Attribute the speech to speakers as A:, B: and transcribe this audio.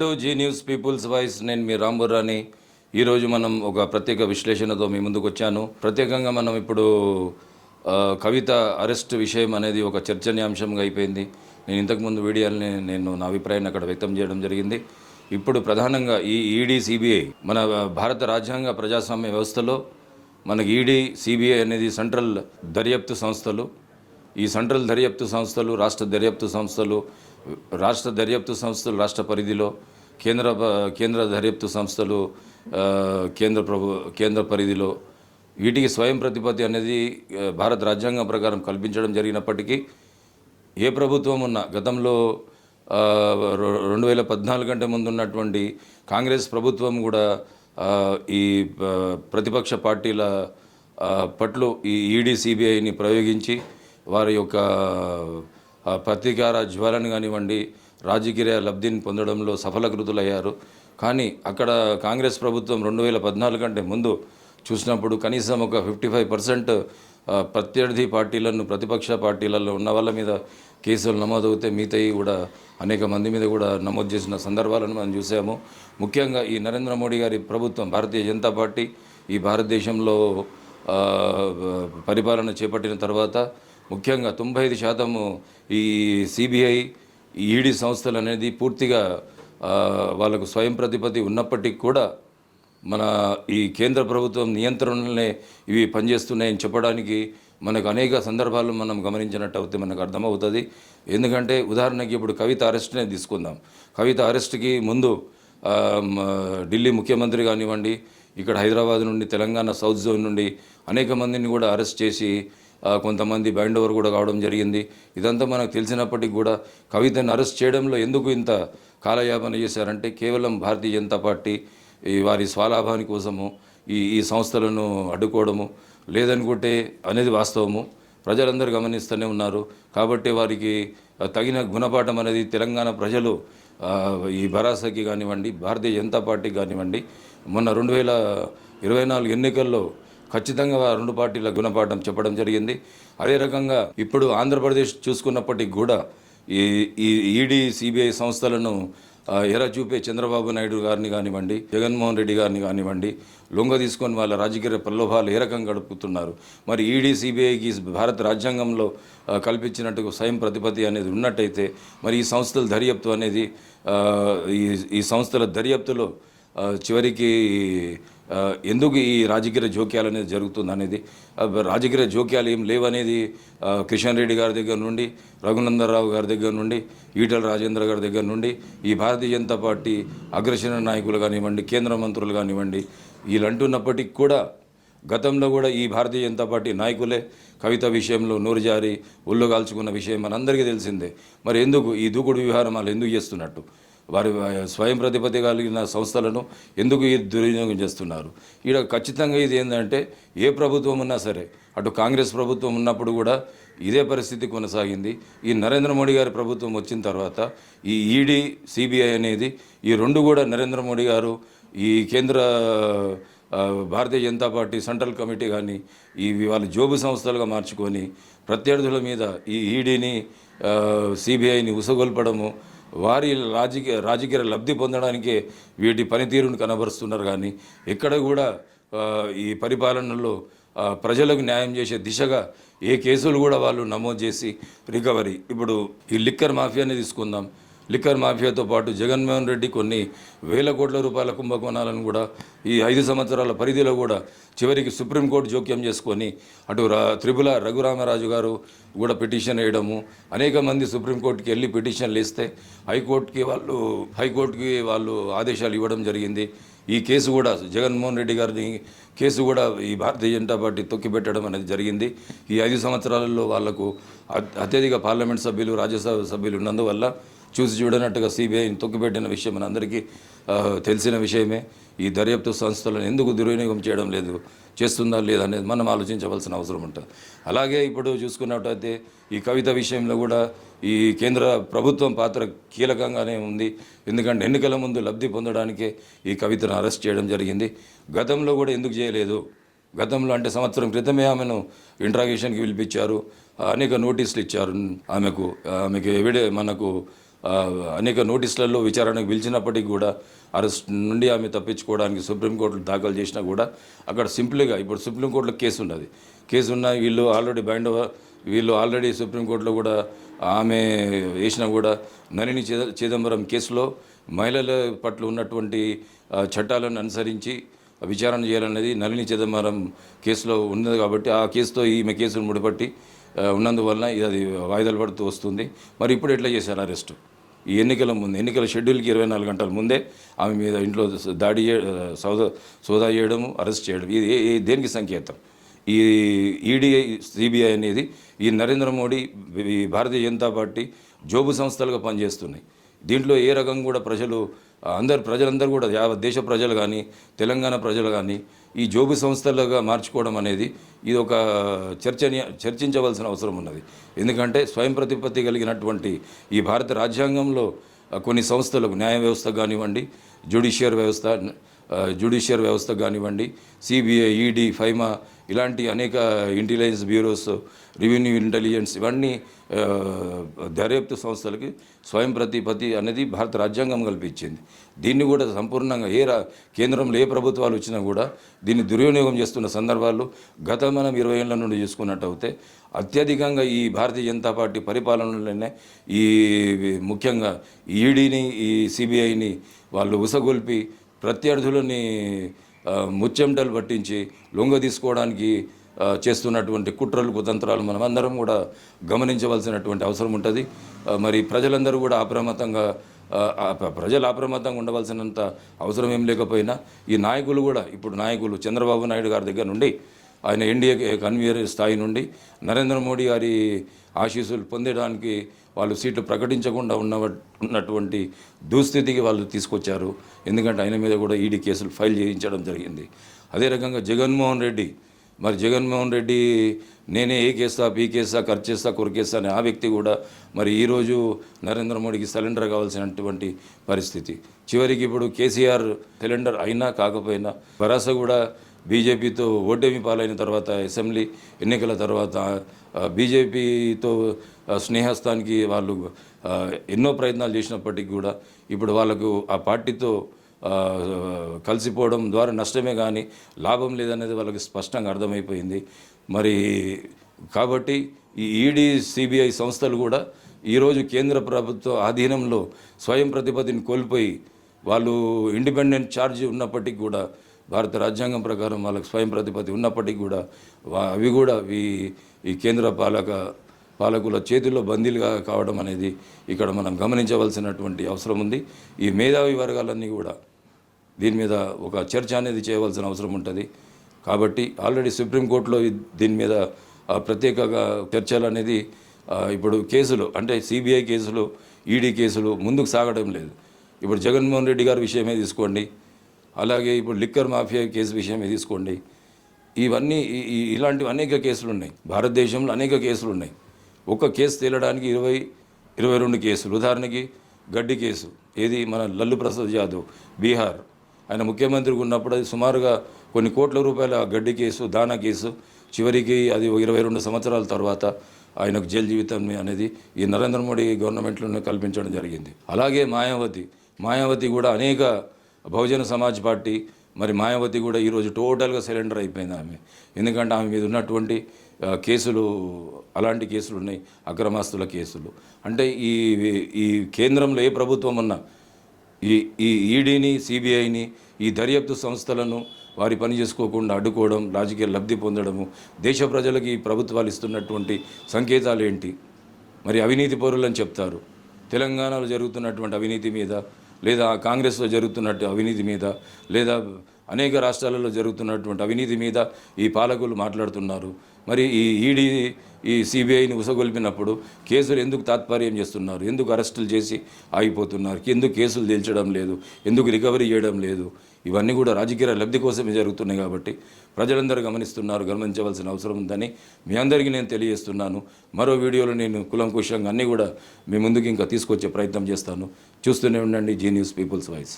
A: To Zee news people's voice నేను మీ రాంబురాని ఈరోజు మనం ఒక ప్రత్యేక విశ్లేషణతో మీ ముందుకు వచ్చాను. ప్రత్యేకంగా మనం ఇప్పుడు కవిత అరెస్ట్ విషయం అనేది ఒక చర్చనీయాంశంగా అయిపోయింది. నేను ఇంతకుముందు వీడియోని నేను నా అభిప్రాయాన్ని అక్కడ వ్యక్తం చేయడం జరిగింది. ఇప్పుడు ప్రధానంగా ఈ ఈడీ సిబిఐ మన భారత రాజ్యాంగ ప్రజాస్వామ్య వ్యవస్థలో మనకి ఈడీ సిబిఐ అనేది సెంట్రల్ దర్యాప్తు సంస్థలు. ఈ సెంట్రల్ దర్యాప్తు సంస్థలు రాష్ట్ర దర్యాప్తు సంస్థలు రాష్ట్ర దర్యాప్తు సంస్థలు రాష్ట్ర పరిధిలో కేంద్ర కేంద్ర దర్యాప్తు సంస్థలు కేంద్ర ప్రభు కేంద్ర పరిధిలో వీటికి స్వయం ప్రతిపత్తి అనేది భారత రాజ్యాంగం ప్రకారం కల్పించడం జరిగినప్పటికీ ఏ ప్రభుత్వం ఉన్నా గతంలో రెండు వేల పద్నాలుగు కంటే ముందు ఉన్నటువంటి కాంగ్రెస్ ప్రభుత్వం కూడా ఈ ప్రతిపక్ష పార్టీల పట్ల ఈ ఈడీ సిబిఐని ప్రయోగించి వారి యొక్క ప్రతీకార జ్వాలను కానివ్వండి రాజకీయ లబ్ధిని పొందడంలో సఫలకృతులయ్యారు. కానీ అక్కడ కాంగ్రెస్ ప్రభుత్వం రెండు వేల పద్నాలుగు కంటే ముందు చూసినప్పుడు కనీసం ఒక ఫిఫ్టీ ఫైవ్ పర్సెంట్ ప్రత్యర్థి పార్టీలను ప్రతిపక్ష పార్టీలలో ఉన్న వాళ్ళ మీద కేసులు నమోదవుతే మిగతాయి కూడా అనేక మంది మీద కూడా నమోదు చేసిన సందర్భాలను మనం చూసాము. ముఖ్యంగా ఈ నరేంద్ర మోడీ గారి ప్రభుత్వం భారతీయ జనతా పార్టీ ఈ భారతదేశంలో పరిపాలన చేపట్టిన తర్వాత ముఖ్యంగా తొంభై ఐదు శాతము ఈ సిబిఐ ఈడీ సంస్థలు అనేది పూర్తిగా వాళ్ళకు స్వయం ప్రతిపత్తి ఉన్నప్పటికీ కూడా మన ఈ కేంద్ర ప్రభుత్వం నియంత్రణలనే ఇవి పనిచేస్తున్నాయని చెప్పడానికి మనకు అనేక సందర్భాలు మనం గమనించినట్టు అవుతే మనకు అర్థమవుతుంది. ఎందుకంటే ఉదాహరణకి ఇప్పుడు కవిత అరెస్ట్నే తీసుకుందాం. కవిత అరెస్ట్కి ముందు ఢిల్లీ ముఖ్యమంత్రి కానివ్వండి ఇక్కడ హైదరాబాద్ నుండి తెలంగాణ సౌత్ జోన్ నుండి అనేక మందిని కూడా అరెస్ట్ చేసి కొంతమంది బైండ్ ఓవర్ కూడా కావడం జరిగింది. ఇదంతా మనకు తెలిసినప్పటికీ కూడా కవితను అరెస్ట్ చేయడంలో ఎందుకు ఇంత కాలయాపన చేశారంటే కేవలం భారతీయ జనతా పార్టీ ఈ వారి స్వలాభాని కోసము ఈ ఈ సంస్థలను అడ్డుకోవడము లేదనుకుంటే అనేది వాస్తవము. ప్రజలందరూ గమనిస్తూనే ఉన్నారు. కాబట్టి వారికి తగిన గుణపాఠం అనేది తెలంగాణ ప్రజలు ఈ భరాసకి కానివ్వండి భారతీయ జనతా పార్టీకి కానివ్వండి మొన్న రెండు వేల ఇరవై నాలుగు ఎన్నికల్లో ఖచ్చితంగా రెండు పార్టీల గుణపాఠం చెప్పడం జరిగింది. అదే రకంగా ఇప్పుడు ఆంధ్రప్రదేశ్ చూసుకున్నప్పటికి కూడా ఈ ఈ ఈడీ సిబిఐ సంస్థలను ఎరా చూపే చంద్రబాబు నాయుడు గారిని కానివ్వండి జగన్మోహన్ రెడ్డి గారిని కానివ్వండి లొంగ తీసుకొని వాళ్ళ రాజకీయ ప్రలోభాలు ఏ రకంగా గడుపుతున్నారు? మరి ఈడీ సిబిఐకి భారత రాజ్యాంగంలో కల్పించినట్టు స్వయం ప్రతిపత్తి అనేది ఉన్నట్టయితే మరి ఈ సంస్థల దర్యాప్తు అనేది ఈ ఈ సంస్థల దర్యాప్తులో చివరికి ఎందుకు ఈ రాజకీయ జోక్యాలు అనేది జరుగుతుంది అనేది రాజకీయ జోక్యాలు ఏం లేవనేది కిషన్ రెడ్డి గారి దగ్గర నుండి రఘునందరావు గారి దగ్గర నుండి ఈటల రాజేంద్ర గారి దగ్గర నుండి ఈ భారతీయ జనతా పార్టీ అగ్రశ్రేణ నాయకులు కానివ్వండి కేంద్ర మంత్రులు కానివ్వండి వీళ్ళు అంటున్నప్పటికీ కూడా గతంలో కూడా ఈ భారతీయ జనతా పార్టీ నాయకులే కవిత విషయంలో నోరు జారి ఒళ్ళు కాల్చుకున్న విషయం మనందరికీ తెలిసిందే. మరి ఎందుకు ఈ దూకుడు వ్యవహారం వాళ్ళు ఎందుకు చేస్తున్నట్టు? వారి స్వయం ప్రతిపత్తి కలిగిన సంస్థలను ఎందుకు ఈ దుర్వినియోగం చేస్తున్నారు? ఈడ ఖచ్చితంగా ఇది ఏంటంటే ఏ ప్రభుత్వం ఉన్నా సరే అటు కాంగ్రెస్ ప్రభుత్వం ఉన్నప్పుడు కూడా ఇదే పరిస్థితి కొనసాగింది. ఈ నరేంద్ర మోడీ గారి ప్రభుత్వం వచ్చిన తర్వాత ఈ ఈడీ సిబిఐ అనేది ఈ రెండు కూడా నరేంద్ర మోడీ గారు ఈ కేంద్ర Bharatiya Janata Party central committee కానీ ఇవి వాళ్ళ జోబు సంస్థలుగా మార్చుకొని ప్రత్యర్థుల మీద ఈ ఈడీని సిబిఐని ఉసగొల్పడము వారి రాజకీయ రాజకీయ లబ్ధి పొందడానికే వీటి పనితీరును కనబరుస్తున్నారు. కానీ ఎక్కడ కూడా ఈ పరిపాలనలో ప్రజలకు న్యాయం చేసే దిశగా ఏ కేసులు కూడా వాళ్ళు నమోదు చేసి రికవరీ. ఇప్పుడు ఈ లిక్కర్ మాఫియాని తీసుకుందాం. లిక్కర్ మాఫియాతో పాటు జగన్మోహన్ రెడ్డి కొన్ని వేల కోట్ల రూపాయల కుంభకోణాలను కూడా ఈ ఐదు సంవత్సరాల పరిధిలో కూడా చివరికి సుప్రీంకోర్టు జోక్యం చేసుకొని అటు రా త్రిపుల రఘురామరాజు గారు కూడా పిటిషన్ వేయడము అనేక మంది సుప్రీంకోర్టుకి వెళ్ళి పిటిషన్లు ఇస్తే హైకోర్టుకి వాళ్ళు హైకోర్టుకి వాళ్ళు ఆదేశాలు ఇవ్వడం జరిగింది. ఈ కేసు కూడా జగన్మోహన్ రెడ్డి గారిని కేసు కూడా ఈ భారతీయ జనతా పార్టీ తొక్కిపెట్టడం అనేది జరిగింది. ఈ ఐదు సంవత్సరాలలో వాళ్ళకు అత్యధిక పార్లమెంట్ సభ్యులు రాజ్యసభ సభ్యులు ఉన్నందువల్ల చూసి చూడనట్టుగా సిబిఐని తొక్కిపెట్టిన విషయం మనందరికీ తెలిసిన విషయమే. ఈ దర్యాప్తు సంస్థలను ఎందుకు దుర్వినియోగం చేయడం లేదు చేస్తుందా లేదా అనేది మనం ఆలోచించవలసిన అవసరం ఉంటుంది. అలాగే ఇప్పుడు చూసుకున్నట్టయితే ఈ కవిత విషయంలో కూడా ఈ కేంద్ర ప్రభుత్వం పాత్ర కీలకంగానే ఉంది. ఎందుకంటే ఎన్నికల ముందు లబ్ధి పొందడానికే ఈ కవితను అరెస్ట్ చేయడం జరిగింది. గతంలో కూడా ఎందుకు చేయలేదు? గతంలో అంటే సంవత్సరం క్రితమే ఆమెను ఇంట్రాగేషన్కి పిలిపించారు. అనేక నోటీసులు ఇచ్చారు. ఆమెకు ఆమెకు ఎవిడే మనకు అనేక నోటీసులలో విచారణకు పిలిచినప్పటికీ కూడా అరెస్ట్ నుండి ఆమె తప్పించుకోవడానికి సుప్రీంకోర్టులో దాఖలు చేసినా కూడా అక్కడ సింపుల్గా ఇప్పుడు సుప్రీంకోర్టులో కేసు ఉన్నది. కేసు ఉన్న వీళ్ళు ఆల్రెడీ బైండ్ వీళ్ళు ఆల్రెడీ సుప్రీంకోర్టులో కూడా ఆమె వేసినా కూడా నలిని చిద చిదంబరం కేసులో మహిళల పట్ల ఉన్నటువంటి చట్టాలను అనుసరించి విచారణ చేయాలనేది నలిని చిదంబరం కేసులో ఉన్నది కాబట్టి ఆ కేసుతో ఈమె కేసును ముడిపట్టి ఉన్నందువలన ఇది అది వాయిదాలు పడుతూ వస్తుంది. మరి ఇప్పుడు ఎట్లా చేశారు అరెస్టు? ఈ ఎన్నికల ముందు ఎన్నికల షెడ్యూల్కి ఇరవై నాలుగు గంటల ముందే ఆమె మీద ఇంట్లో దాడి చే సోదా చేయడము అరెస్ట్ చేయడం ఇది దేనికి సంకేతం? ఈ ఈడీఐ సిబిఐ అనేది ఈ నరేంద్ర మోడీ ఈ భారతీయ జనతా పార్టీ జోబు సంస్థలుగా పనిచేస్తున్నాయి. దీంట్లో ఏ రకం కూడా ప్రజలు అందరు ప్రజలందరూ కూడా యావత్ దేశ ప్రజలు కానీ తెలంగాణ ప్రజలు కానీ ఈ జోబు సంస్థలుగా మార్చుకోవడం అనేది ఇది ఒక చర్చని చర్చించవలసిన అవసరం ఉన్నది. ఎందుకంటే స్వయం ప్రతిపత్తి కలిగినటువంటి ఈ భారత రాజ్యాంగంలో కొన్ని సంస్థలకు న్యాయ వ్యవస్థ కానివ్వండి జ్యుడిషియర్ వ్యవస్థ జ్యుడిషియర్ వ్యవస్థ కానివ్వండి సిబిఐ ఈడీ ఫైమా ఇలాంటి అనేక ఇంటెలిజెన్స్ బ్యూరోస్ రెవెన్యూ ఇంటెలిజెన్స్ ఇవన్నీ దర్యాప్తు సంస్థలకి స్వయం ప్రతిపత్తి అనేది భారత రాజ్యాంగం కల్పించింది. దీన్ని కూడా సంపూర్ణంగా ఏ రా కేంద్రంలో ఏ ప్రభుత్వాలు వచ్చినా కూడా దీన్ని దుర్వినియోగం చేస్తున్న సందర్భాలు గత మనం ఇరవై ఏళ్ళ నుండి చూసుకున్నట్టు అయితే అత్యధికంగా ఈ భారతీయ జనతా పార్టీ పరిపాలనలోనే ఈ ముఖ్యంగా ఈడీని ఈ సిబిఐని వాళ్ళు ఉసగొల్పి ప్రత్యర్థులని ముచ్చెమటలు పట్టించి లొంగ తీసుకోవడానికి చేస్తున్నటువంటి కుట్రలు కుతంత్రాలు మనం అందరం కూడా గమనించవలసినటువంటి అవసరం ఉంటుంది. మరి ప్రజలందరూ కూడా అప్రమత్తంగా ప్రజలు అప్రమత్తంగా ఉండవలసినంత అవసరం ఏం లేకపోయినా ఈ నాయకులు కూడా ఇప్పుడు నాయకులు చంద్రబాబు నాయుడు గారి దగ్గర నుండి ఆయన ఎన్డీఏ కన్వీనర్ స్థాయి నుండి నరేంద్ర మోడీ గారి ఆశీస్సులు పొందడానికి వాళ్ళు సీట్లు ప్రకటించకుండా ఉన్న ఉన్నటువంటి దుస్థితికి వాళ్ళు తీసుకొచ్చారు. ఎందుకంటే ఆయన మీద కూడా ఈడీ కేసులు ఫైల్ చేయించడం జరిగింది. అదే రకంగా జగన్మోహన్ రెడ్డి మరి జగన్మోహన్ రెడ్డి నేనే ఏ కేసా పీ కేసా ఖర్చు చేస్తా కొరికేస్తా అని ఆ వ్యక్తి కూడా మరి ఈరోజు నరేంద్ర మోడీకి సిలిండర్ కావాల్సినటువంటి పరిస్థితి. చివరికి ఇప్పుడు కేసీఆర్ సిలిండర్ అయినా కాకపోయినా వరాస కూడా బీజేపీతో ఓటమి పాలైన తర్వాత అసెంబ్లీ ఎన్నికల తర్వాత బీజేపీతో స్నేహస్థానికి వాళ్ళు ఎన్నో ప్రయత్నాలు చేసినప్పటికీ కూడా ఇప్పుడు వాళ్ళకు ఆ పార్టీతో కలిసిపోవడం ద్వారా నష్టమే కానీ లాభం లేదనేది వాళ్ళకి స్పష్టంగా అర్థమైపోయింది. మరి కాబట్టి ఈ ఈడీ సిబిఐ సంస్థలు కూడా ఈరోజు కేంద్ర ప్రభుత్వ ఆధీనంలో స్వయం ప్రతిపత్తిని కోల్పోయి వాళ్ళు ఇండిపెండెంట్ ఛార్జ్ ఉన్నప్పటికీ కూడా భారత రాజ్యాంగం ప్రకారం వాళ్ళకి స్వయం ప్రతిపత్తి ఉన్నప్పటికీ కూడా అవి కూడా ఈ ఈ కేంద్ర పాలక పాలకుల చేతుల్లో బందీలుగా కావడం అనేది ఇక్కడ మనం గమనించవలసినటువంటి అవసరం ఉంది. ఈ మేధావి వర్గాలన్నీ కూడా దీని మీద ఒక చర్చ అనేది చేయవలసిన అవసరం ఉంటుంది. కాబట్టి ఆల్రెడీ సుప్రీంకోర్టులో దీని మీద ప్రత్యేకంగా చర్చలు అనేది ఇప్పుడు కేసులు అంటే సిబిఐ కేసులు ఈడీ కేసులు ముందుకు సాగడం లేదు. ఇప్పుడు జగన్మోహన్ రెడ్డి గారి విషయమే తీసుకోండి. అలాగే ఇప్పుడు లిక్కర్ మాఫియా కేసు విషయమే తీసుకోండి. ఇవన్నీ ఈ- ఇలాంటివి అనేక కేసులు ఉన్నాయి భారతదేశంలో అనేక కేసులు ఉన్నాయి ఒక కేసు తేలడానికి ఇరవై ఇరవై రెండు కేసులు. ఉదాహరణకి గడ్డి కేసు ఏది మన లల్లు ప్రసాద్ యాదవ్ బీహార్. ఆయన ముఖ్యమంత్రికి ఉన్నప్పుడు అది సుమారుగా కొన్ని కోట్ల రూపాయల గడ్డి కేసు దానా కేసు. చివరికి అది ఇరవై రెండు సంవత్సరాల తర్వాత ఆయనకు జైలు జీవితం అనేది ఈ నరేంద్ర మోడీ గవర్నమెంట్లోనే కల్పించడం జరిగింది. అలాగే మాయావతి మాయావతి కూడా అనేక బహుజన సమాజ్ పార్టీ మరి మాయావతి కూడా ఈరోజు టోటల్గా సిలిండర్ అయిపోయింది ఆమె. ఎందుకంటే ఆమె మీద ఉన్నటువంటి కేసులు అలాంటి కేసులు ఉన్నాయి అక్రమాస్తుల కేసులు. అంటే ఈ ఈ కేంద్రంలో ఏ ప్రభుత్వం ఉన్నా ఈ ఈ ఈడీని సిబిఐని ఈ దర్యాప్తు సంస్థలను వారి పని చేసుకోకుండా అడ్డుకోవడం రాజకీయ లబ్ధి పొందడము దేశ ప్రజలకి ఈ ప్రభుత్వాలు ఇస్తున్నటువంటి సంకేతాలు ఏంటి? మరి అవినీతి పౌరులని చెప్తారు. తెలంగాణలో జరుగుతున్నటువంటి అవినీతి మీద లేదా కాంగ్రెస్లో జరుగుతున్నట్టు అవినీతి మీద లేదా అనేక రాష్ట్రాలలో జరుగుతున్నటువంటి అవినీతి మీద ఈ పాలకులు మాట్లాడుతున్నారు. మరి ఈ ఈడీ ఈ సిబిఐని ఉసగొల్పినప్పుడు కేసులు ఎందుకు తాత్పర్యం చేస్తున్నారు? ఎందుకు అరెస్టులు చేసి ఆగిపోతున్నారు? ఎందుకు కేసులు తేల్చడం లేదు? ఎందుకు రికవరీ చేయడం లేదు? ఇవన్నీ కూడా రాజకీయ లబ్ధి కోసమే జరుగుతున్నాయి కాబట్టి ప్రజలందరూ గమనిస్తున్నారు గమనించవలసిన అవసరం ఉందని మీ అందరికీ నేను తెలియజేస్తున్నాను. మరో వీడియోలో నేను కులంకుశంగా అన్నీ కూడా మీ ముందుకు ఇంకా తీసుకొచ్చే ప్రయత్నం చేస్తాను. చూస్తూనే ఉండండి జీ న్యూస్ పీపుల్స్ వాయిస్